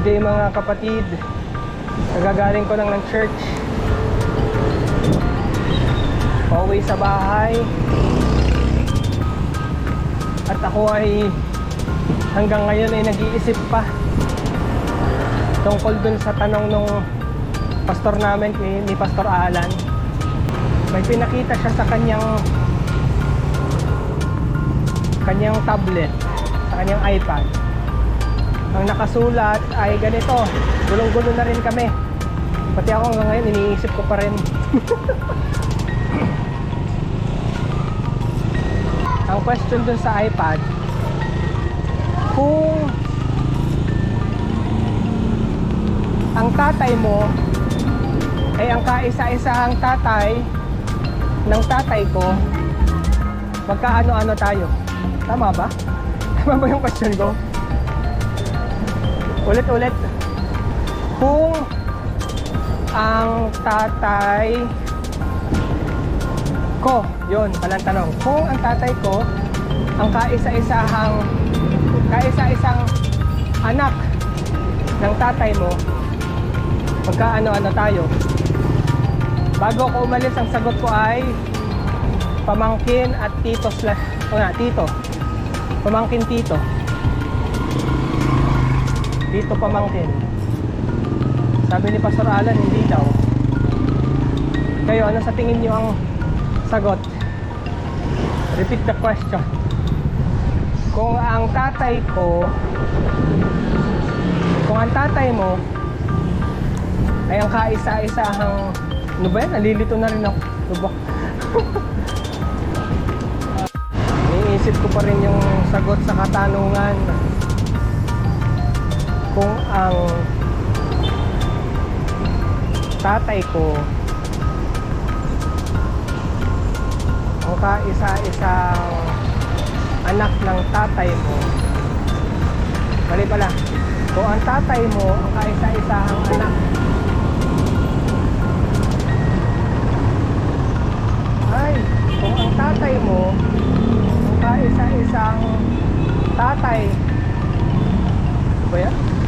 Good day mga kapatid. Nagagaling ko lang ng church. Pauwi sa bahay. At ako ay hanggang ngayon ay nag-iisip pa tungkol dun sa tanong nung pastor namin ni, ni Pastor Alan. May pinakita siya sa kanyang kanyang tablet, sa kanyang iPad. Ang nakasulat ay ganito, gulong-gulo na rin kami. Pati ako hanggang ngayon, iniisip ko pa rin. Ang question dun sa iPad, kung ang tatay mo ay ang kaisa-isahang tatay ng tatay ko, magkaano-ano tayo? Tama ba? Tama ba yung question ko? Ulit-ulit. Kung ang tatay ko, yun, palang tanong. Kung ang tatay ko, ang kaisa-isahang kaisa-isang anak ng tatay mo, magkaano-ano tayo? Bago ako umalis, ang sagot ko ay pamangkin at tito slash, o nga, tito. Pamangkin tito. Tito pamangkin. Sabi ni Pastor Alan, hindi daw. Kayo, ano sa tingin niyo ang sagot? Repeat the question. Kung ang tatay ko, kung ang tatay mo ay ang kaisa-isahang, ano ba yan? Nalilito na rin ako. Ano ba? Iniisip ko pa rin yung sagot sa katanungan kung ang tatay ko. Ang kaisa-isang anak ng tatay mo. Mali pala kung ang tatay mo ang kaisa-isahang anak. Ay kung ang tatay mo ang kaisa-isang tatay. Ba yan?